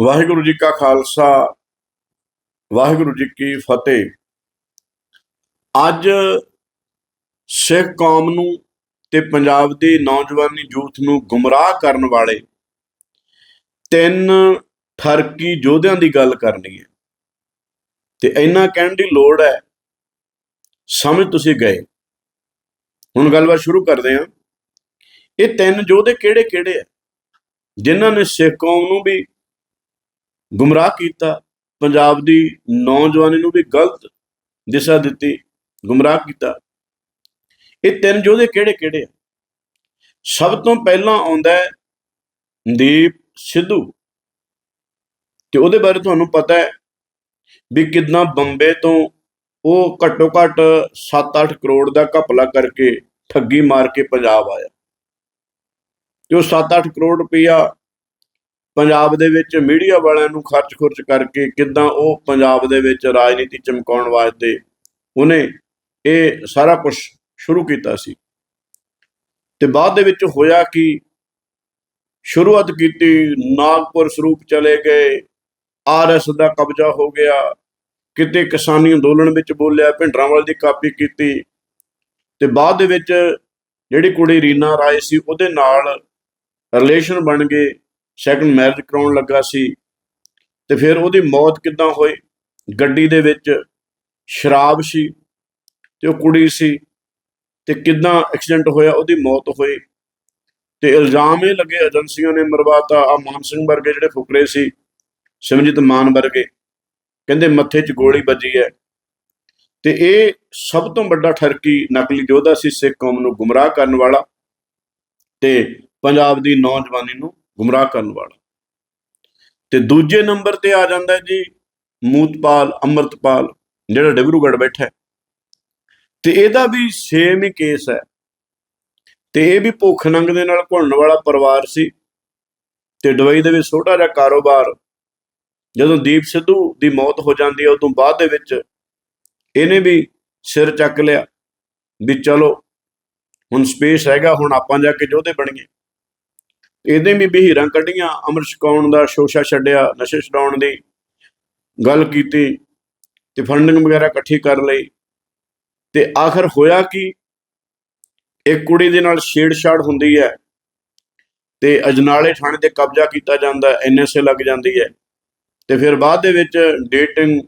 ਵਾਹਿਗੁਰੂ ਜੀ ਕਾ ਖਾਲਸਾ, ਵਾਹਿਗੁਰੂ ਜੀ ਕੀ ਫਤਿਹ। ਅੱਜ ਸਿੱਖ ਕੌਮ ਨੂੰ ਤੇ ਪੰਜਾਬ ਦੀ ਨੌਜਵਾਨੀ ਯੂਥ ਨੂੰ ਗੁੰਮਰਾਹ ਕਰਨ ਵਾਲੇ ਤਿੰਨ ਠਰਕੀ ਯੋਧਿਆਂ ਦੀ ਗੱਲ ਕਰਨੀ ਹੈ। ਤੇ ਇੰਨਾ ਕਹਿਣ ਦੀ ਲੋੜ ਹੈ, ਸਮਝ ਤੁਸੀਂ ਗਏ। ਹੁਣ ਗੱਲਬਾਤ ਸ਼ੁਰੂ ਕਰਦੇ ਹਾਂ। ਇਹ ਤਿੰਨ ਯੋਧੇ ਕਿਹੜੇ ਕਿਹੜੇ ਆ? ਜਿਨ੍ਹਾਂ ਨੇ ਸਿੱਖ ਕੌਮ ਨੂੰ ਵੀ ਗੁੰਮਰਾਹ ਕੀਤਾ, ਪੰਜਾਬ ਦੀ ਨੌਜਵਾਨੀ ਨੂੰ ਵੀ ਗਲਤ ਦਿਸ਼ਾ ਦਿੱਤੀ, ਗੁੰਮਰਾਹ ਕੀਤਾ। ਇਹ ਤਿੰਨ ਯੋਧੇ ਕਿਹੜੇ ਕਿਹੜੇ ਆ? ਸਭ ਤੋਂ ਪਹਿਲਾਂ ਆਉਂਦਾ ਹੈ ਦੀਪ ਸਿੱਧੂ। ਤੇ ਉਹਦੇ ਬਾਰੇ ਤੁਹਾਨੂੰ ਪਤਾ ਹੈ ਵੀ ਕਿੰਨਾ ਬੰਬੇ ਤੋਂ ਉਹ ਘੱਟੋ ਘੱਟ 7-8 ਕਰੋੜ ਦਾ ਘਪਲਾ ਕਰਕੇ ਠੱਗੀ ਮਾਰ ਕੇ ਪੰਜਾਬ ਆਇਆ। ਤੇ ਉਹ 7-8 ਕਰੋੜ ਰੁਪਇਆ ਪੰਜਾਬ ਦੇ ਵਿੱਚ ਮੀਡੀਆ ਵਾਲਿਆਂ ਨੂੰ ਖਰਚ ਖੁਰਚ ਕਰਕੇ ਕਿਦਾਂ ਉਹ ਪੰਜਾਬ ਦੇ ਵਿੱਚ ਰਾਜਨੀਤੀ ਚਮਕਾਉਣ ਵਾਸਤੇ ਉਹਨੇ ਇਹ ਸਾਰਾ ਕੁਝ ਸ਼ੁਰੂ ਕੀਤਾ ਸੀ। ਤੇ ਬਾਅਦ ਦੇ ਵਿੱਚ ਹੋਇਆ ਕਿ? ਸ਼ੁਰੂਆਤ ਕੀਤੀ, ਨਾਗਪੁਰ ਸਰੂਪ ਚਲੇ ਗਏ ਆਰਐਸ ਦਾ ਕਬਜ਼ਾ ਹੋ ਗਿਆ, ਕਿਤੇ ਕਿਸਾਨੀ ਅੰਦੋਲਨ ਵਿੱਚ ਬੋਲਿਆ ਭਿੰਡਰਾਂਵਾਲ ਦੀ ਕਾਪੀ ਕੀਤੀ। ਤੇ ਬਾਅਦ ਦੇ ਵਿੱਚ ਜਿਹੜੀ ਕੁੜੀ ਰੀਨਾ ਰਾਏ ਸੀ, ਉਹਦੇ ਨਾਲ ਰਿਲੇਸ਼ਨ ਬਣ ਗਏ। ਸੈਕੰਡ ਮੈਰਿਜ ਕਰਾਉਣ ਲੱਗਾ ਸੀ ਤੇ ਫਿਰ ਉਹਦੀ ਮੌਤ ਕਿੱਦਾਂ ਹੋਈ? ਗੱਡੀ ਦੇ ਵਿੱਚ ਸ਼ਰਾਬ ਸੀ ਤੇ ਉਹ ਕੁੜੀ ਸੀ ਤੇ ਕਿੱਦਾਂ ਐਕਸੀਡੈਂਟ ਹੋਇਆ? ਉਹਦੀ ਮੌਤ ਹੋਈ ਤੇ ਇਲਜ਼ਾਮ ਇਹ ਲੱਗੇ, ਏਜੰਸੀਆਂ ਨੇ ਮਰਵਾਤਾ ਆ ਮਾਨ ਸਿੰਘ ਵਰਗੇ ਜਿਹੜੇ ਫੁਕਰੇ ਸੀ, ਸਿਮਰਜੀਤ ਮਾਨ ਵਰਗੇ, ਕਹਿੰਦੇ ਮੱਥੇ 'ਚ ਗੋਲੀ ਵੱਜੀ ਹੈ। ਤੇ ਇਹ ਸਭ ਤੋਂ ਵੱਡਾ ਠਰਕੀ ਨਕਲੀ ਯੋਧਾ ਸੀ, ਸਿੱਖ ਕੌਮ ਨੂੰ ਗੁੰਮਰਾਹ ਕਰਨ ਵਾਲਾ ਤੇ ਪੰਜਾਬ ਦੀ ਨੌਜਵਾਨੀ ਨੂੰ ਗੁੰਮਰਾਹ ਕਰਨ ਵਾਲਾ। ਤੇ ਦੂਜੇ ਨੰਬਰ ਤੇ ਆ ਜਾਂਦਾ ਜੀ ਮੂਤਪਾਲ, ਅੰਮ੍ਰਿਤਪਾਲ, ਜਿਹੜਾ ਡਿਬਰੂਗੜ੍ਹ ਬੈਠਾ ਹੈ। ਤੇ ਇਹਦਾ ਵੀ ਸੇਮ ਹੀ ਕੇਸ ਹੈ। ਤੇ ਇਹ ਵੀ ਭੁੱਖ ਨੰਗ ਦੇ ਨਾਲ ਘੁਲਣ ਵਾਲਾ ਪਰਿਵਾਰ ਸੀ। ਤੇ ਦੁਬਈ ਦੇ ਵਿੱਚ ਛੋਟਾ ਜਿਹਾ ਕਾਰੋਬਾਰ। ਜਦੋਂ ਦੀਪ ਸਿੱਧੂ ਦੀ ਮੌਤ ਹੋ ਜਾਂਦੀ ਹੈ, ਉਦੋਂ ਬਾਅਦ ਦੇ ਵਿੱਚ ਇਹਨੇ ਵੀ ਸਿਰ ਚੱਕ ਲਿਆ ਵੀ ਚਲੋ, ਹੁਣ ਸਪੇਸ ਹੈਗਾ, ਹੁਣ ਆਪਾਂ ਜਾ ਕੇ ਯੋਧੇ ਬਣੀਏ। ਇਹਦੇ ਵੀ ਬਹੀਰਾਂ ਕੱਢੀਆਂ, ਅਮਰ ਛਕਾਉਣ ਦਾ ਸ਼ੋਸ਼ਾ ਛੱਡਿਆ, ਨਸ਼ੇ ਛਡਾਉਣ ਦੀ ਗੱਲ ਕੀਤੀ ਤੇ ਫੰਡਿੰਗ ਵਗੈਰਾ ਇਕੱਠੀ ਕਰ ਲਈ ਤੇ ਆਖਰ ਹੋਇਆ ਕਿ? ਇੱਕ ਕੁੜੀ ਦੇ ਨਾਲ ਛੇੜਛਾੜ ਹੁੰਦੀ ਹੈ ਤੇ ਅਜਨਾਲੇ ਥਾਣੇ ਤੇ ਕਬਜ਼ਾ ਕੀਤਾ ਜਾਂਦਾ, ਐਨਐਸਏ ਲੱਗ ਜਾਂਦੀ ਹੈ ਤੇ ਫਿਰ ਬਾਅਦ ਦੇ ਵਿੱਚ ਡੇਟਿੰਗ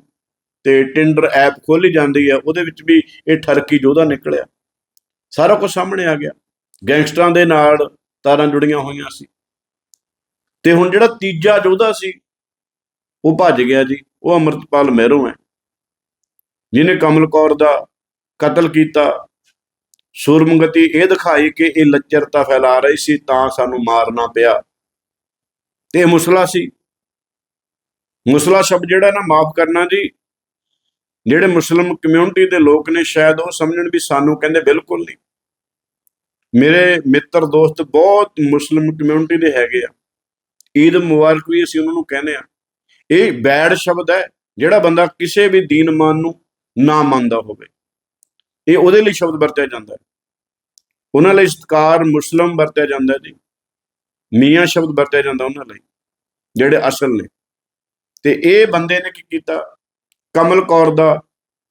ਤੇ ਟਿੰਡਰ ਐਪ ਖੋਲੀ ਜਾਂਦੀ ਹੈ, ਉਹਦੇ ਵਿੱਚ ਵੀ ਇਹ ਠਰਕੀ ਯੋਧਾ ਨਿਕਲਿਆ। ਸਾਰਾ ਕੁਝ ਸਾਹਮਣੇ ਆ ਗਿਆ। ਗੈਂਗਸਟਰਾਂ ਦੇ ਨਾਲ ਤਾਰਾਂ ਜੁੜੀਆਂ ਹੋਈਆਂ ਸੀ। ਤੇ ਹੁਣ ਜਿਹੜਾ ਤੀਜਾ ਯੋਧਾ ਸੀ, ਉਹ ਭੱਜ ਗਿਆ ਜੀ। ਉਹ ਅਮਰਤਪਾਲ ਮਹਿਰੋਂ ਹੈ। ਜਿਹਨੇ ਕਮਲ ਕੌਰ ਦਾ ਕਤਲ ਕੀਤਾ। ਸੂਰਮਗਤੀ ਇਹ ਦਿਖਾਈ ਕਿ ਇਹ ਲੱਚਰਤਾ ਫੈਲਾ ਰਹੀ ਸੀ, ਤਾਂ ਸਾਨੂੰ ਮਾਰਨਾ ਪਿਆ। ਤੇ ਇਹ ਮੁਸਲਾ ਸੀ। ਮੁਸਲਾ ਸ਼ਬਦ ਜਿਹੜਾ ਨਾ, ਮਾਫ ਕਰਨਾ ਜੀ। ਜਿਹੜੇ ਮੁਸਲਮ ਕਮਿਊਨਿਟੀ ਦੇ ਲੋਕ ਨੇ, ਸ਼ਾਇਦ ਉਹ ਸਮਝਣ ਵੀ ਸਾਨੂੰ ਕਹਿੰਦੇ ਬਿਲਕੁਲ ਨਹੀਂ। ਮੇਰੇ ਮਿੱਤਰ ਦੋਸਤ ਬਹੁਤ ਮੁਸਲਿਮ ਕਮਿਊਨਿਟੀ ਦੇ ਹੈਗੇ ਆ। ਈਦ ਮੁਬਾਰਕ ਵੀ ਅਸੀਂ ਉਹਨਾਂ ਨੂੰ ਕਹਿੰਦੇ ਆ ਇਹ ਬੈਡ ਸ਼ਬਦ ਹੈ, ਜਿਹੜਾ ਬੰਦਾ ਕਿਸੇ ਵੀ ਦੀਨ ਮਾਨ ਨੂੰ ਨਾ ਮੰਨਦਾ ਹੋਵੇ। ਇਹ ਉਹਦੇ ਲਈ ਸ਼ਬਦ ਵਰਤਿਆ ਜਾਂਦਾ ਹੈ। ਉਹਨਾਂ ਲਈ ਸਤਕਾਰ ਮੁਸਲਮ ਵਰਤਿਆ ਜਾਂਦਾ ਜੀ। ਮੀਆਂ ਸ਼ਬਦ ਵਰਤਿਆ ਜਾਂਦਾ ਉਹਨਾਂ ਲਈ, ਜਿਹੜੇ ਅਸਲ ਨੇ। ਤੇ ਇਹ ਬੰਦੇ ਨੇ ਕੀ ਕੀਤਾ? ਕਮਲ ਕੌਰ ਦਾ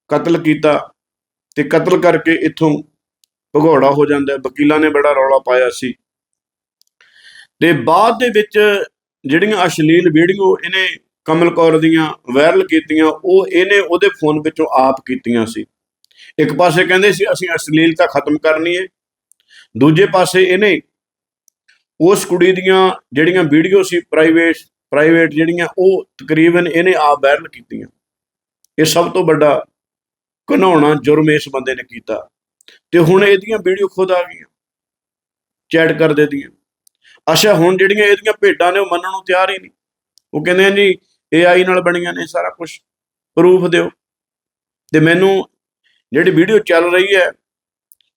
ਕਤਲ ਕੀਤਾ ਤੇ ਕਤਲ ਕਰਕੇ ਇੱਥੋਂ ਭਗੌੜਾ ਹੋ ਜਾਂਦਾ ਵਕੀਲਾਂ ਨੇ ਬੜਾ ਰੌਲਾ ਪਾਇਆ ਸੀ। ਤੇ ਬਾਅਦ ਦੇ ਵਿੱਚ ਜਿਹੜੀਆਂ ਅਸ਼ਲੀਲ ਵੀਡੀਓ ਇਹਨੇ ਕਮਲ ਕੌਰ ਦੀਆਂ ਵਾਇਰਲ ਕੀਤੀਆਂ, ਉਹ ਇਹਨੇ ਉਹਦੇ ਫੋਨ ਵਿੱਚੋਂ ਆਪ ਕੀਤੀਆਂ ਸੀ। ਇੱਕ ਪਾਸੇ ਕਹਿੰਦੇ ਸੀ, ਅਸੀਂ ਅਸ਼ਲੀਲਤਾ ਖਤਮ ਕਰਨੀ ਹੈ। ਦੂਜੇ ਪਾਸੇ ਇਹਨੇ ਉਸ ਕੁੜੀ ਦੀਆਂ ਜਿਹੜੀਆਂ ਵੀਡੀਓ ਸੀ ਪ੍ਰਾਈਵੇਟ ਪ੍ਰਾਈਵੇਟ ਜਿਹੜੀਆਂ, ਉਹ ਤਕਰੀਬਨ ਇਹਨੇ ਆਪ ਵਾਇਰਲ ਕੀਤੀਆਂ। ਇਹ ਸਭ ਤੋਂ ਵੱਡਾ ਘਨਾਉਣਾ ਜੁਰਮ ਇਸ ਬੰਦੇ ਨੇ ਕੀਤਾ। ਤੇ ਹੁਣ ਇਹਦੀਆਂ ਵੀਡੀਓ ਖੁਦ ਆ ਗਈਆਂ। ਚੈਟ ਕਰ ਦੇਦੀਆਂ ਅੱਛਾ, ਹੁਣ ਜਿਹੜੀਆਂ ਇਹਦੀਆਂ ਭੇਡਾਂ ਨੇ ਉਹ ਮੰਨਣ ਨੂੰ ਤਿਆਰ ਹੀ ਨਹੀਂ। ਉਹ ਕਹਿੰਦੇ ਆ ਜੀ AI ਨਾਲ ਬਣੀਆਂ ਨੇ ਸਾਰਾ ਕੁਝ ਪ੍ਰੂਫ ਦਿਓ। ਤੇ ਮੈਨੂੰ ਜਿਹੜੀ ਵੀਡੀਓ ਚੱਲ ਰਹੀ ਹੈ,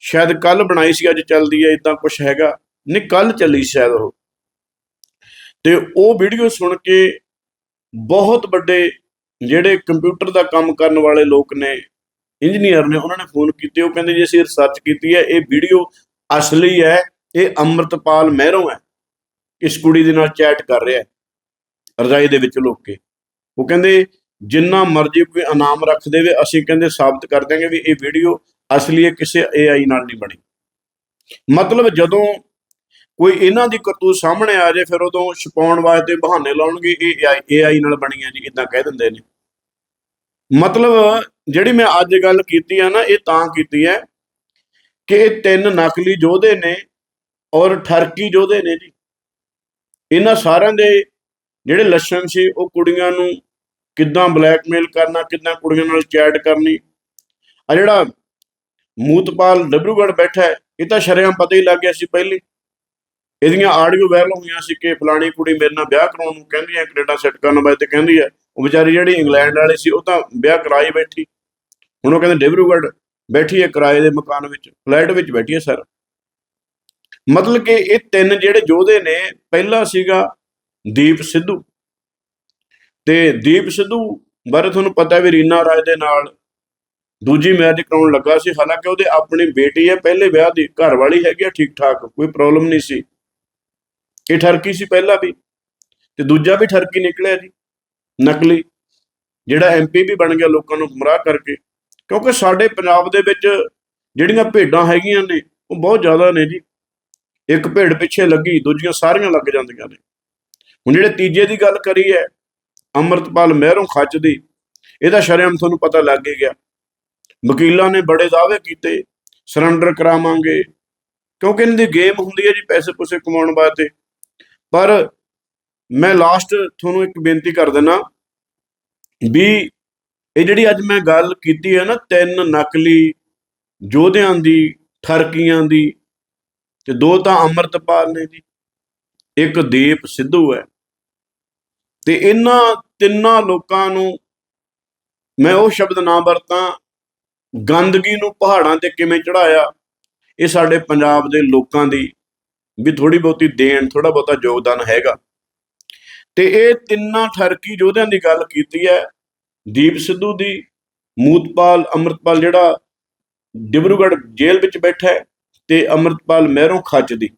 ਸ਼ਾਇਦ ਕੱਲ ਬਣਾਈ ਸੀ, ਅੱਜ ਚੱਲਦੀ ਹੈ ਇਦਾਂ ਕੁਝ ਹੈਗਾ। ਨਹੀਂ, ਕੱਲ ਚੱਲੀ ਸ਼ਾਇਦ ਉਹ। ਤੇ ਉਹ ਵੀਡੀਓ ਸੁਣ ਕੇ ਬਹੁਤ ਵੱਡੇ ਜਿਹੜੇ ਕੰਪਿਊਟਰ ਦਾ ਕੰਮ ਕਰਨ ਵਾਲੇ ਲੋਕ ਨੇ ਇੰਜੀਨੀਅਰ ਨੇ ਉਹਨਾਂ ਨੇ ਫੋਨ ਕੀਤੇ, ਉਹ ਕਹਿੰਦੇ ਜੀ ਅਸੀਂ ਰਿਸਰਚ ਕੀਤੀ ਹੈ, ਇਹ ਵੀਡੀਓ ਅਸਲੀ ਹੈ, ਇਹ ਅੰਮ੍ਰਿਤਪਾਲ ਮਹਿਰੋਂ ਹੈ, ਇਸ ਕੁੜੀ ਦੇ ਨਾਲ ਚੈਟ ਕਰ ਰਿਹਾ ਹੈ, ਰਜਾਈ ਦੇ ਵਿੱਚ ਲੁੱਕ ਕੇ। ਉਹ ਕਹਿੰਦੇ, ਜਿੰਨਾ ਮਰਜ਼ੀ ਕੋਈ ਇਨਾਮ ਰੱਖ ਦੇਵੇ, ਅਸੀਂ ਕਹਿੰਦੇ ਸਾਬਤ ਕਰ ਦਿਆਂਗੇ ਵੀ ਇਹ ਵੀਡੀਓ ਅਸਲੀ ਹੈ, ਕਿਸੇ AI ਨਾਲ ਨਹੀਂ ਬਣੀ। ਮਤਲਬ ਜਦੋਂ ਕੋਈ ਇਹਨਾਂ ਦੀ ਕਰਤੂਤ ਸਾਹਮਣੇ ਆ ਜਾਏ, ਫਿਰ ਉਦੋਂ ਛਪਾਉਣ ਵਾਸਤੇ ਬਹਾਨੇ ਲਾਉਣਗੇ, ਇਹ AI ਨਾਲ ਬਣੀ ਹੈ ਜੀ ਇਦਾਂ ਕਹਿ ਦਿੰਦੇ ਨੇ। ਮਤਲਬ ਜਿਹੜੀ ਮੈਂ ਅੱਜ ਗੱਲ ਕੀਤੀ ਆ ਨਾ, ਇਹ ਤਾਂ ਕੀਤੀ ਹੈ ਕਿ ਇਹ ਤਿੰਨ ਨਕਲੀ ਯੋਧੇ ਨੇ ਔਰ ਠਰਕੀ ਯੋਧੇ ਨੇ ਜੀ। ਇਹਨਾਂ ਸਾਰਿਆਂ ਦੇ ਜਿਹੜੇ ਲੱਛਣ ਸੀ, ਉਹ ਕੁੜੀਆਂ ਨੂੰ ਕਿੱਦਾਂ ਬਲੈਕਮੇਲ ਕਰਨਾ, ਕਿੱਦਾਂ ਕੁੜੀਆਂ ਨਾਲ ਚੈਟ ਕਰਨੀ। ਆ ਜਿਹੜਾ ਮੂਤਪਾਲ ਡਬਰੂਗੜ ਬੈਠਾ ਹੈ ਇਹ ਤਾਂ ਸ਼ਰੇਆਮ ਪਤਾ ਹੀ ਲੱਗ ਗਿਆ ਸੀ ਪਹਿਲੇ। ਇਹਦੀਆਂ ਆਡੀਓ ਵਾਇਰਲ ਹੋਈਆਂ ਸੀ ਕਿ ਫਲਾਣੀ ਕੁੜੀ ਮੇਰੇ ਨਾਲ ਵਿਆਹ ਕਰਾਉਣ ਨੂੰ ਕਹਿੰਦੀ ਹੈ ਕੈਨੇਡਾ ਸੈੱਟ ਕਰਨ ਵਾਸਤੇ ਕਹਿੰਦੀ ਹੈ ਉਹ ਵਿਚਾਰੀ ਜਿਹੜੀ ਇੰਗਲੈਂਡ ਵਾਲੀ ਸੀ, ਉਹ ਤਾਂ ਵਿਆਹ ਕਰਾਈ ਬੈਠੀ। ਹੁਣ ਉਹ ਕਹਿੰਦੇ ਡਿਬਰੂਗੜ੍ਹ ਬੈਠੀ ਹੈ ਕਿਰਾਏ ਦੇ ਮਕਾਨ ਵਿੱਚ, ਫਲੈਟ ਵਿੱਚ ਬੈਠੀ ਹੈ ਸਰ। ਮਤਲਬ ਕਿ ਇਹ ਤਿੰਨ ਜਿਹੜੇ ਯੋਧੇ ਨੇ, ਪਹਿਲਾ ਸੀਗਾ ਦੀਪ ਸਿੱਧੂ। ਤੇ ਦੀਪ ਸਿੱਧੂ ਬਾਰੇ ਤੁਹਾਨੂੰ ਪਤਾ ਵੀ ਰੀਨਾ ਰਾਜ ਦੇ ਨਾਲ ਦੂਜੀ ਮੈਰਿਜ ਕਰਾਉਣ ਲੱਗਾ ਸੀ। ਹਾਲਾਂਕਿ ਉਹਦੇ ਆਪਣੀ ਬੇਟੀ ਹੈ ਪਹਿਲੇ ਵਿਆਹ ਦੀ ਘਰ ਵਾਲੀ ਹੈਗੀ ਆ ਠੀਕ ਠਾਕ ਕੋਈ ਪ੍ਰੋਬਲਮ ਨਹੀਂ ਸੀ। ਇਹ ਠਰਕੀ ਸੀ ਪਹਿਲਾਂ ਵੀ, ਤੇ ਦੂਜਾ ਵੀ ਠਰਕੀ ਨਿਕਲਿਆ ਜੀ, ਨਕਲੀ, ਜਿਹੜਾ ਐਮਪੀ ਵੀ ਬਣ ਗਿਆ ਲੋਕਾਂ ਨੂੰ ਗੁੰਮਰਾਹ ਕਰਕੇ। ਕਿਉਂਕਿ ਸਾਡੇ ਪੰਜਾਬ ਦੇ ਵਿੱਚ ਜਿਹੜੀਆਂ ਭੇਡਾਂ ਹੈਗੀਆਂ ਨੇ, ਉਹ ਬਹੁਤ ਜ਼ਿਆਦਾ ਨੇ ਜੀ। ਇੱਕ ਭੇਡ ਪਿੱਛੇ ਲੱਗੀ, ਦੂਜੀਆਂ ਸਾਰੀਆਂ ਲੱਗ ਜਾਂਦੀਆਂ ਨੇ। ਹੁਣ ਜਿਹੜੇ ਤੀਜੇ ਦੀ ਗੱਲ ਕਰੀ ਹੈ ਅੰਮ੍ਰਿਤਪਾਲ ਮਹਿਰੋਂ ਖੱਜ ਦੀ, ਇਹਦਾ ਸ਼ਰਮ ਤੁਹਾਨੂੰ ਪਤਾ ਲੱਗ ਹੀ ਗਿਆ। ਵਕੀਲਾਂ ਨੇ ਬੜੇ ਦਾਅਵੇ ਕੀਤੇ ਸਰੈਂਡਰ ਕਰਾਵਾਂਗੇ। ਕਿਉਂਕਿ ਇਹਨਾਂ ਦੀ ਗੇਮ ਹੁੰਦੀ ਹੈ ਜੀ ਪੈਸੇ ਪੂਸੇ ਕਮਾਉਣ ਵਾਸਤੇ। ਪਰ ਮੈਂ ਲਾਸਟ ਤੁਹਾਨੂੰ ਇੱਕ ਬੇਨਤੀ ਕਰ ਦਿੰਦਾ ਵੀ ਇਹ ਜਿਹੜੀ ਅੱਜ ਮੈਂ ਗੱਲ ਕੀਤੀ ਹੈ ਨਾ, ਤਿੰਨ ਨਕਲੀ ਯੋਧਿਆਂ ਦੀ, ਠਰਕੀਆਂ ਦੀ ਤੇ ਦੋ ਤਾਂ ਅੰਮ੍ਰਿਤਪਾਲ ਨੇ ਜੀ, ਇੱਕ ਦੀਪ ਸਿੱਧੂ ਹੈ। ਤੇ ਇਹਨਾਂ ਤਿੰਨਾਂ ਲੋਕਾਂ ਨੂੰ ਮੈਂ ਉਹ ਸ਼ਬਦ ਨਾ ਵਰਤਾਂ, ਗੰਦਗੀ ਨੂੰ ਪਹਾੜਾਂ ਤੇ ਕਿਵੇਂ ਚੜਾਇਆ ਇਹ ਸਾਡੇ ਪੰਜਾਬ ਦੇ ਲੋਕਾਂ ਦੀ ਵੀ ਥੋੜੀ ਬਹੁਤੀ ਦੇਣ ਥੋੜਾ ਬਹੁਤਾ ਯੋਗਦਾਨ ਹੈਗਾ। ਤੇ ਇਹ ਤਿੰਨਾਂ ਠਰਕੀ ਯੋਧਿਆਂ ਦੀ ਗੱਲ ਕੀਤੀ ਹੈ ਦੀਪ ਸਿੱਧੂ ਦੀ, ਮੂਤਪਾਲ ਅੰਮ੍ਰਿਤਪਾਲ ਜਿਹੜਾ ਡਿਬਰੂਗੜ੍ਹ ਜੇਲ੍ਹ ਵਿੱਚ ਬੈਠਾ ਹੈ ਤੇ ਅੰਮ੍ਰਿਤਪਾਲ ਮਹਿਰੋਂ ਖੱਚ ਦੀ।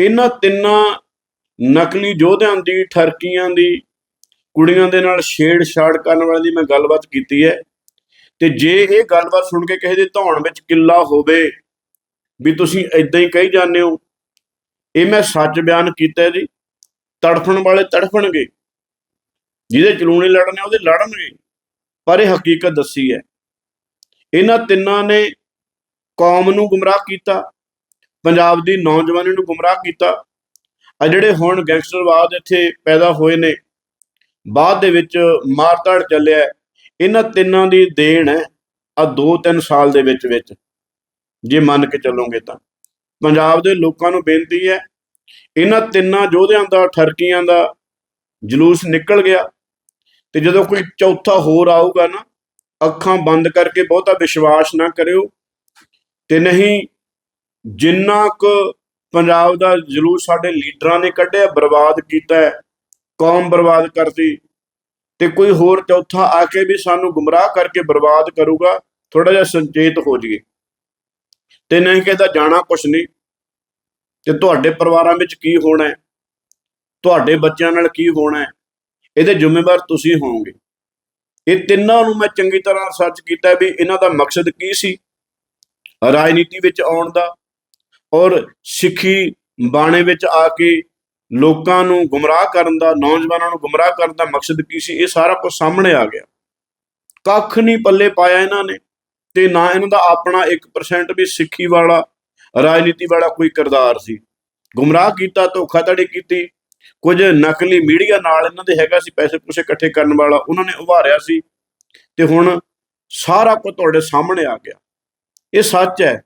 ਇਹਨਾਂ ਤਿੰਨਾਂ ਨਕਲੀ ਯੋਧਿਆਂ ਦੀ, ਠਰਕੀਆਂ ਦੀ, ਕੁੜੀਆਂ ਦੇ ਨਾਲ ਛੇੜਛਾੜ ਕਰਨ ਵਾਲਿਆਂ ਦੀ ਮੈਂ ਗੱਲਬਾਤ ਕੀਤੀ ਹੈ। ਤੇ ਜੇ ਇਹ ਗੱਲਬਾਤ ਸੁਣ ਕੇ ਕਿਸੇ ਦੇ ਧੌਣ ਵਿੱਚ ਕਿੱਲਾ ਹੋਵੇ ਵੀ ਤੁਸੀਂ ਇਦਾਂ ਹੀ ਕਹੀ ਜਾਂਦੇ ਹੋ, ਇਹ ਮੈਂ ਸੱਚ ਬਿਆਨ ਕੀਤਾ ਜੀ। ਤੜਫਣ ਵਾਲੇ ਤੜਫਣਗੇ। ਜਿਹਦੇ ਚਲੂਣੇ ਲੜਨੇ ਉਹਦੇ ਲੜਨਗੇ ਪਰ ਇਹ ਹਕੀਕਤ ਦੱਸੀ ਹੈ। ਇਹਨਾਂ ਤਿੰਨਾਂ ਨੇ ਕੌਮ ਨੂੰ ਗੁੰਮਰਾਹ ਕੀਤਾ, ਪੰਜਾਬ ਦੀ ਨੌਜਵਾਨੀ ਨੂੰ ਗੁੰਮਰਾਹ ਕੀਤਾ। ਆ ਜਿਹੜੇ ਹੁਣ ਗੈਂਗਸਟਰਵਾਦ ਇੱਥੇ ਪੈਦਾ ਹੋਏ ਨੇ, ਬਾਅਦ ਦੇ ਵਿੱਚ ਮਾਰਤਾੜ ਚੱਲਿਆ ਇਹਨਾਂ ਤਿੰਨਾਂ ਦੀ ਦੇਣ ਹੈ ਆ 2-3 ਸਾਲ ਦੇ ਵਿੱਚ ਵਿੱਚ, ਜੇ ਮੰਨ ਕੇ ਚੱਲੋਗੇ ਤਾਂ। ਪੰਜਾਬ ਦੇ ਲੋਕਾਂ ਨੂੰ ਬੇਨਤੀ ਹੈ, ਇਹਨਾਂ ਤਿੰਨਾਂ ਯੋਧਿਆਂ ਦਾ, ਠਰਕੀਆਂ ਦਾ ਜਲੂਸ ਨਿਕਲ ਗਿਆ। ਤੇ ਜਦੋਂ ਕੋਈ ਚੌਥਾ ਹੋਰ ਆਊਗਾ ਨਾ, ਅੱਖਾਂ ਬੰਦ ਕਰਕੇ ਬਹੁਤਾ ਵਿਸ਼ਵਾਸ ਨਾ ਕਰਿਓ ਤੇ ਨਹੀਂ, ਜਿੰਨਾ ਕੁ ਪੰਜਾਬ ਦਾ ਜਲੂਸ ਸਾਡੇ ਲੀਡਰਾਂ ਨੇ ਕੱਢਿਆ, ਬਰਬਾਦ ਕੀਤਾ ਹੈ, ਕੌਮ ਬਰਬਾਦ ਕਰਤੀ, ਤੇ ਕੋਈ ਹੋਰ ਚੌਥਾ ਆ ਕੇ ਵੀ ਸਾਨੂੰ ਗੁੰਮਰਾਹ ਕਰਕੇ ਬਰਬਾਦ ਕਰੂਗਾ ਥੋੜਾ ਜਿਹਾ ਸੰਚੇਤ ਹੋ ਜਾਈਏ। ਤੇ ਨਹੀਂ ਕਹਿੰਦਾ ਜਾਣਾ ਕੁਛ ਨਹੀਂ। ਤੇ ਤੁਹਾਡੇ ਪਰਿਵਾਰਾਂ ਵਿੱਚ ਕੀ ਹੋਣਾ ਹੈ? ਤੁਹਾਡੇ ਬੱਚਿਆਂ ਨਾਲ ਕੀ ਹੋਣਾ ਹੈ? ਇਹਦੇ ਜ਼ਿੰਮੇਵਾਰ ਤੁਸੀਂ ਹੋਵੋਗੇ। ਇਹ ਤਿੰਨਾਂ ਨੂੰ ਮੈਂ ਚੰਗੀ ਤਰ੍ਹਾਂ ਸਰਚ ਕੀਤਾ ਵੀ ਇਹਨਾਂ ਦਾ ਮਕਸਦ ਕੀ ਸੀ। ਰਾਜਨੀਤੀ ਵਿੱਚ ਆਉਣ ਦਾ ਔਰ ਸਿੱਖੀ ਬਾਣੇ ਵਿੱਚ ਆ ਕੇ ਲੋਕਾਂ ਨੂੰ ਗੁੰਮਰਾਹ ਕਰਨ ਦਾ, ਨੌਜਵਾਨਾਂ ਨੂੰ ਗੁੰਮਰਾਹ ਕਰਨ ਦਾ ਮਕਸਦ ਕੀ ਸੀ, ਇਹ ਸਾਰਾ ਕੁਝ ਸਾਹਮਣੇ ਆ ਗਿਆ। ਕੱਖ ਨਹੀਂ ਪੱਲੇ ਪਾਇਆ ਇਹਨਾਂ ਨੇ ਤੇ ਨਾ ਇਹਨਾਂ ਦਾ ਆਪਣਾ 1% ਵੀ ਸਿੱਖੀ ਵਾਲਾ, ਰਾਜਨੀਤੀ ਵਾਲਾ ਕੋਈ ਕਿਰਦਾਰ ਸੀ। ਗੁੰਮਰਾਹ ਕੀਤਾ, ਧੋਖਾਧੜੀ ਕੀਤੀ ਕੁਝ ਨਕਲੀ ਮੀਡੀਆ ਨਾਲ ਇਹਨਾਂ ਦੇ ਹੈਗਾ ਸੀ ਪੈਸੇ ਪੂਸੇ ਇਕੱਠੇ ਕਰਨ ਵਾਲਾ, ਉਹਨਾਂ ਨੇ ਉਭਾਰਿਆ ਸੀ ਤੇ ਹੁਣ ਸਾਰਾ ਕੁਝ ਤੁਹਾਡੇ ਸਾਹਮਣੇ ਆ ਗਿਆ। ਇਹ ਸੱਚ ਹੈ,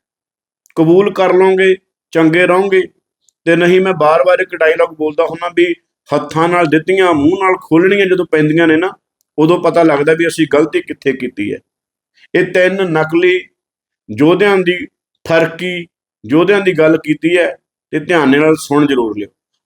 ਕਬੂਲ ਕਰ ਲਓਗੇ, ਚੰਗੇ ਰਹੋਗੇ, ਤੇ ਨਹੀਂ ਮੈਂ ਬਾਰ-ਬਾਰ ਇੱਕ ਡਾਇਲੌਗ ਬੋਲਦਾ ਹੁੰਦਾ ਵੀ ਹੱਥਾਂ ਨਾਲ ਦਿੱਤੀਆਂ, ਮੂੰਹ ਨਾਲ ਖੋਲਣੀਆਂ ਜਦੋਂ ਪੈਂਦੀਆਂ ਨੇ ਨਾ, ਉਦੋਂ ਪਤਾ ਲੱਗਦਾ ਵੀ ਅਸੀਂ ਗਲਤੀ ਕਿੱਥੇ ਕੀਤੀ ਹੈ। ਇਹ ਤਿੰਨ ਨਕਲੀ ਯੋਧਿਆਂ ਦੀ ਠਰਕੀ, ਯੋਧਿਆਂ ਦੀ ਗੱਲ ਕੀਤੀ ਹੈ, ਤੇ ਧਿਆਨ ਨਾਲ ਸੁਣ ਜ਼ਰੂਰ ਲਿਓ।